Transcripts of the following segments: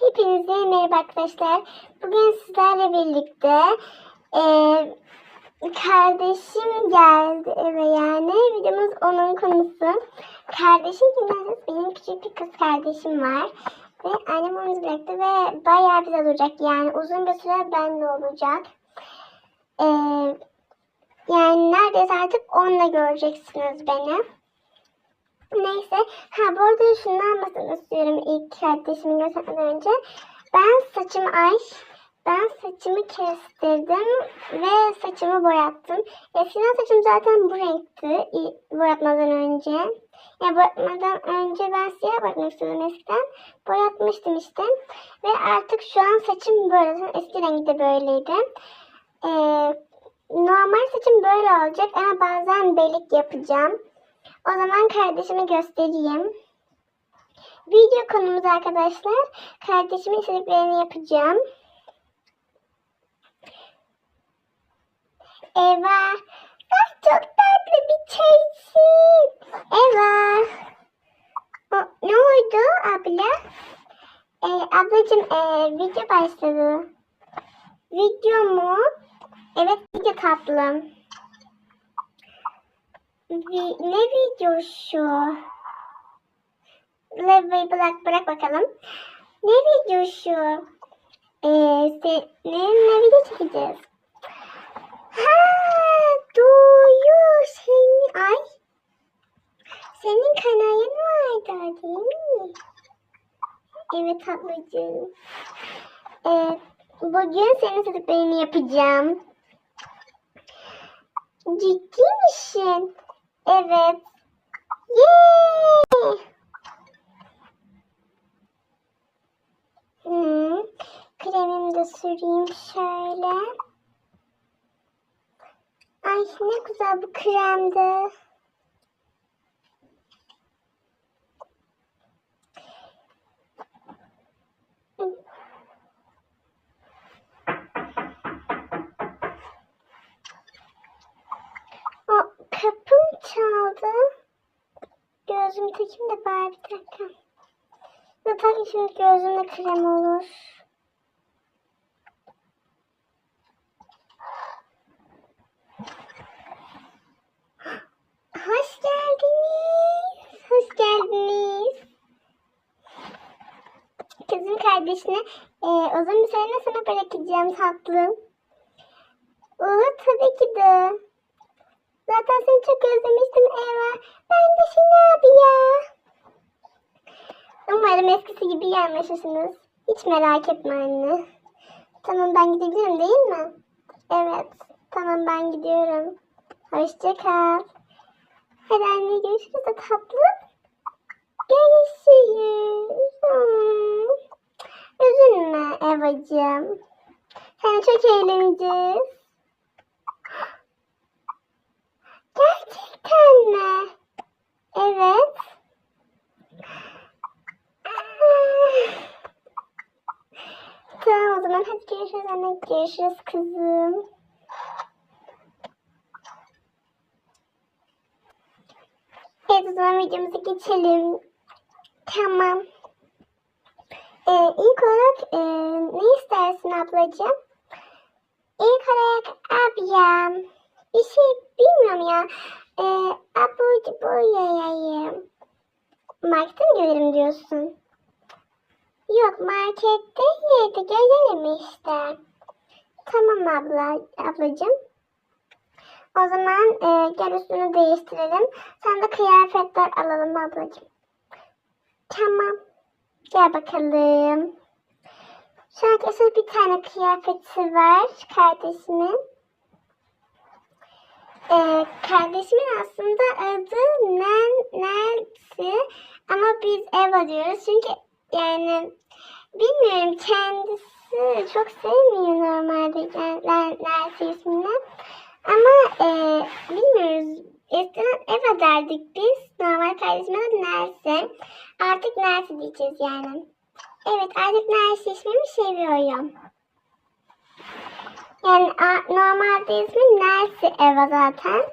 Hepinize merhaba arkadaşlar. Bugün sizlerle birlikte eee, kardeşim geldi eve yani. Videomuz onun konusu. Kardeşim kimden? Benim küçük bir kız kardeşim var. Ve annem onu bıraktı ve bayağı bize olacak yani. Uzun bir süre benimle olacak. Eee, yani neredeyse artık onunla göreceksiniz beni. Neyse. Ha bu arada şundan bahsetmek istiyorum ilk kardeşimi göstermeden önce. Ben saçımı ay, ben saçımı kestirdim ve saçımı boyattım. Eskiden saçım zaten bu renkti boyatmadan önce. Ya boyatmadan önce ben siyah boyatmak istiyordum eskiden. Boyatmıştım işte. Ve artık şu an saçım böyle. Eski rengi de böyleydi. Ee, normal saçım böyle olacak ama bazen belik yapacağım. O zaman kardeşimi göstereyim. Video konumuz arkadaşlar. Kardeşimin istediklerini yapacağım. Eva. Ay çok tatlı bir çayısın. Eva. O, ne oldu abla? Ee, ablacığım ee, video başladı. Video mu? Evet video tatlım. Ne videosu? Levi bırak bırak bakalım. Ne videosu? Ee, seninle video çekeceğiz. Ha, doğru. Senin, ay. Senin kanalın vardı değil mi? Evet ablacığım. Ee, bugün senin istediklerini yapacağım. Ciddi misin? Evet. Yay! Hmm. Kremimi de süreyim şöyle. Ay ne güzel bu kremdi. Gözüm takayım da bari bir dakika. Zaten şimdi gözümde krem olur. Hoş geldiniz. Hoş geldiniz. Kızım kardeşine e, uzun bir süre sana bırakacağım tatlım. Olur tabii ki de. Zaten seni çok özlemiştim Eva. Ben de seni abi ya. Umarım eskisi gibi iyi anlaşırsınız. Hiç merak etme anne. Tamam ben gidebilirim değil mi? Evet. Tamam ben gidiyorum. Hoşça kal. Hadi anne görüşürüz de tatlım. Görüşürüz. Hmm. Üzülme Evacığım. Sen çok eğleneceğiz. Gerçekten mi? Evet. Tamam o zaman hadi görüşürüz anne. Görüşürüz kızım. Evet o zaman videomuza geçelim. Tamam. Ee, ilk olarak e, ne istersin ablacığım? İlk olarak ablam. Bir şey bilmiyorum ya. Ee, abur cubur yiyeyim. Markete mi gelirim diyorsun? Yok markette yedi gelelim işte. Tamam abla, ablacığım. O zaman e, gel üstünü değiştirelim. Sen de kıyafetler alalım ablacığım. Tamam. Gel bakalım. Şu an bir tane kıyafeti var kardeşimin. Ee, kardeşimin aslında adı Nen ama biz Eva diyoruz. Çünkü yani bilmiyorum kendisi çok sevmiyor normalde yani Nancy ismini ama e, bilmiyoruz. Eskiden Eva derdik biz. Normal kardeşimin adı Nancy artık Nancy diyeceğiz yani. Evet artık Nancy ismimi seviyorum. Yani normalde ismi Nancy Eva zaten.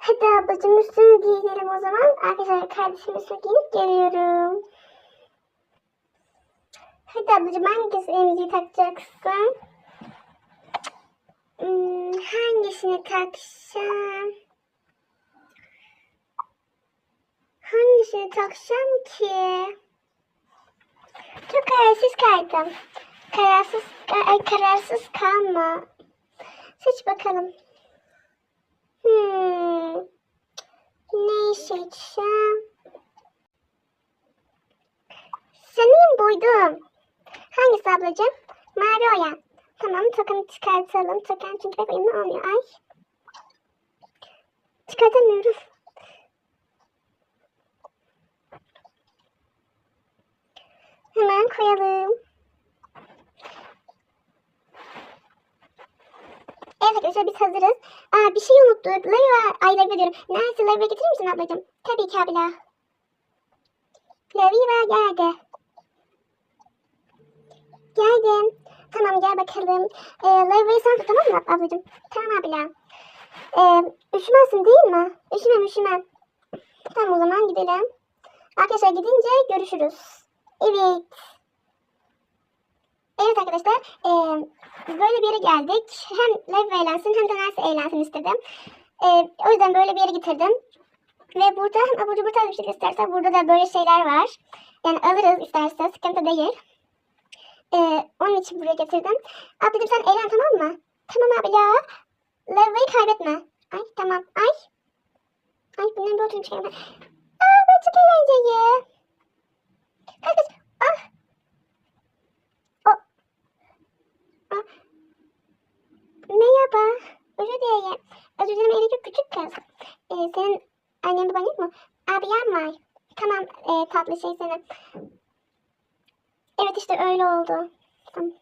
Hadi ablacığım üstünü giyinelim o zaman. Arkadaşlar kardeşim üstünü giyinip geliyorum. Bekle ablacığım hangisi emziği takacaksın? Hmm, hangisini taksam? Hangisini taksam ki? Çok kararsız kaldım. Kararsız, ay, kararsız kalma. Seç bakalım. Hmm. Ne seçsem? Sanırım buydum. Hangisi ablacığım? Mavi oya. Tamam tokanı çıkartalım. Tokan çünkü pek uyumlu olmuyor. Ay. Çıkartamıyorum. Hemen koyalım. Evet arkadaşlar biz hazırız. Aa, bir şey unuttuk. Layla, ay Layla diyorum. Nerede Layla getirir misin ablacığım? Tabii ki abla. Layla geldi. Geldim. Tamam gel bakalım. Ee, Layla'yı sen tut tamam mı ablacığım? Tamam abla. Ee, üşümezsin değil mi? Üşümem üşümem. Tamam o zaman gidelim. Arkadaşlar gidince görüşürüz. Evet. Evet arkadaşlar. eee, böyle bir yere geldik. Hem Lev eğlensin hem de Nancy eğlensin istedim. Eee, o yüzden böyle bir yere getirdim. Ve burada hem abur cubur bir şey isterse burada da böyle şeyler var. Yani alırız isterse sıkıntı değil. Eee, onun için buraya getirdim. Ablacığım sen eğlen tamam mı? Tamam abi ya. Lev'yi kaybetme. Ay tamam. Ay. Ay bundan bir oturayım çıkarım ben. Aa bu çok eğlenceli. Kaç Merhaba. Özür dilerim. Özür dilerim evde çok küçük kız. Ee, senin annen baban yok mu? Abiyem var. Tamam e, tatlı şey senin. Evet işte öyle oldu. Tamam.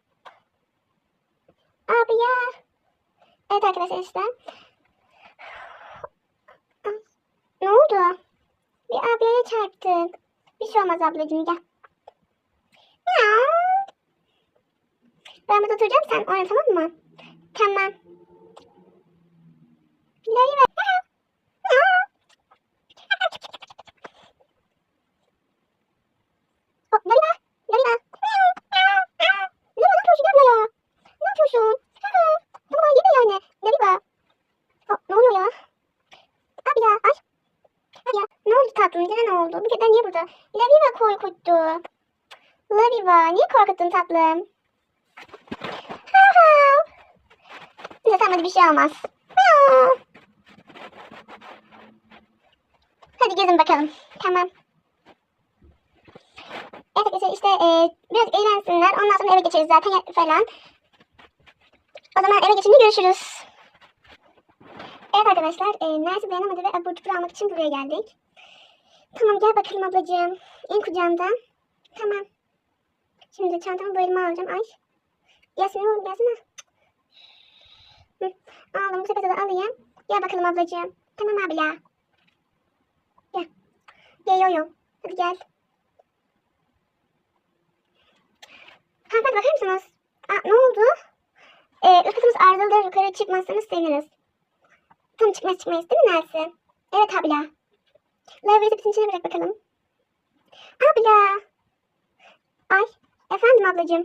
Abi ya. Evet arkadaşlar işte. Ne oldu? Bir abiye çarptık. Bir şey olmaz ablacığım gel. Ben burada duracağım sen oraya tamam mı? Tamam. Lari ver. Oh. Oh, tatlım? Yine ne oldu? Bu kediler niye burada? Lari ver korkuttu. Lariva, niye korkuttun tatlım? Ha ha. Neyse tamam hadi bir şey olmaz. Bakalım. Tamam. Evet arkadaşlar işte e, biraz eğlensinler. Ondan sonra eve geçeriz zaten ya- falan. O zaman eve geçince görüşürüz. Evet arkadaşlar e, Nersi dayanamadı ve abur cubur almak için buraya geldik. Tamam gel bakalım ablacığım. İn kucağımdan. Tamam. Şimdi çantamı elime alacağım. Ay. Gelsene oğlum gelsene. Aldım bu sepeti de alayım. Gel bakalım ablacığım. Tamam abla. Gel. Gel yoyum. Hadi gel. Hanımefendi bakar mısınız? Aa, ne oldu? Ee, üst katımız arızalıdır. Yukarı çıkmazsanız seviniriz. Tam çıkmaz çıkmayız değil mi Nelsi? Evet abla. Lavaboyu sepetin içine bırak bakalım. Abla. Ay. Efendim ablacığım.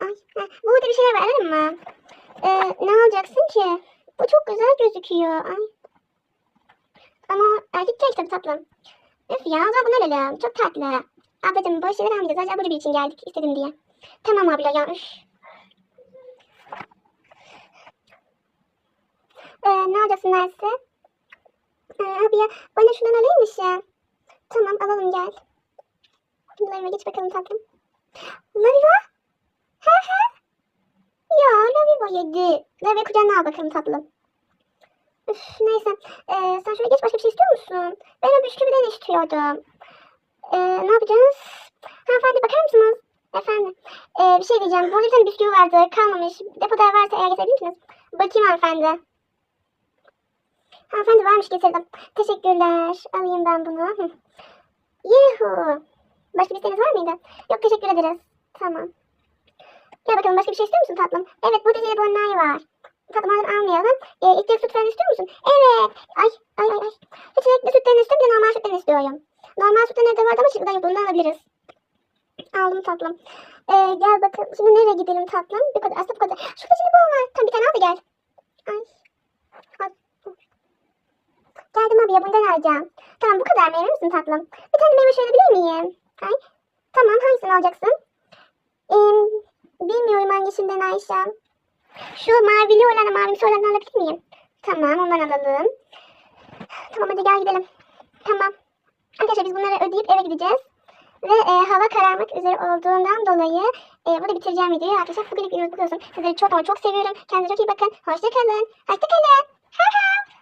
Ay. heh, Burada bir şeyler var alalım mı? Ee, ne alacaksın ki? Bu çok güzel gözüküyor. Ay. Ama erkek gel tabii tatlım. Üf ya o zaman bunu alalım. Çok tatlı. Ablacığım boş şeyler almayacağız. Sadece abur için geldik istedim diye. Tamam abla ya üf. Ee, ne alacaksın Nersi? Ee, abi ya bana şundan alayım mı şey? Tamam alalım gel. Lariva geç bakalım tatlım. Lariva? He he. Ya Lariva yedi. Lariva kucağına al bakalım tatlım. Neyse. Ee, sen şöyle geç başka bir şey istiyor musun? Ben o bisküviden istiyordum. Ee, ne yapacağız? Hanımefendi bakar mısınız? Efendim. Ee, bir şey diyeceğim. Burada bir tane bisküvi vardı. Kalmamış. Depoda varsa eğer getirebilir misiniz? Bakayım hanımefendi. Hanımefendi varmış getirdim. Teşekkürler. Alayım ben bunu. Hı. Yuhu. Başka bir isteğiniz var mıydı? Yok teşekkür ederiz. Tamam. Gel bakalım başka bir şey istiyor musun tatlım? Evet burada jelibonlar var. Tatlım oradan almayalım. Ee, içecek süt falan istiyor musun? Evet. Ay ay ay ay. Seçenekli sütten istiyorum bir normal sütten istiyorum. Normal sütten evde vardı ama şıkıdan yok. Bundan alabiliriz. Aldım tatlım. Ee, gel bakalım. Şimdi nereye gidelim tatlım? Bu kadar. Aslında bu kadar. Şurada jelibon var. Tamam bir tane al da gel. Ay. Geldim abi ya bundan alacağım. Tamam bu kadar? Emin misin tatlım? Bir tane meyve şöyle miyim? Ay. Tamam hangisini alacaksın? Ee, bilmiyorum hangisinden Ayşem. Şu mavili olan mavimsi olanı alabilir miyim? Tamam ondan alalım. Tamam hadi gel gidelim. Tamam. Arkadaşlar biz bunları ödeyip eve gideceğiz. Ve e, hava kararmak üzere olduğundan dolayı e, burada bitireceğim videoyu. Arkadaşlar bugünlük videoyu buluyorsun. Sizleri çok ama çok seviyorum. Kendinize çok iyi bakın. Hoşçakalın. Hoşçakalın. Ha ha.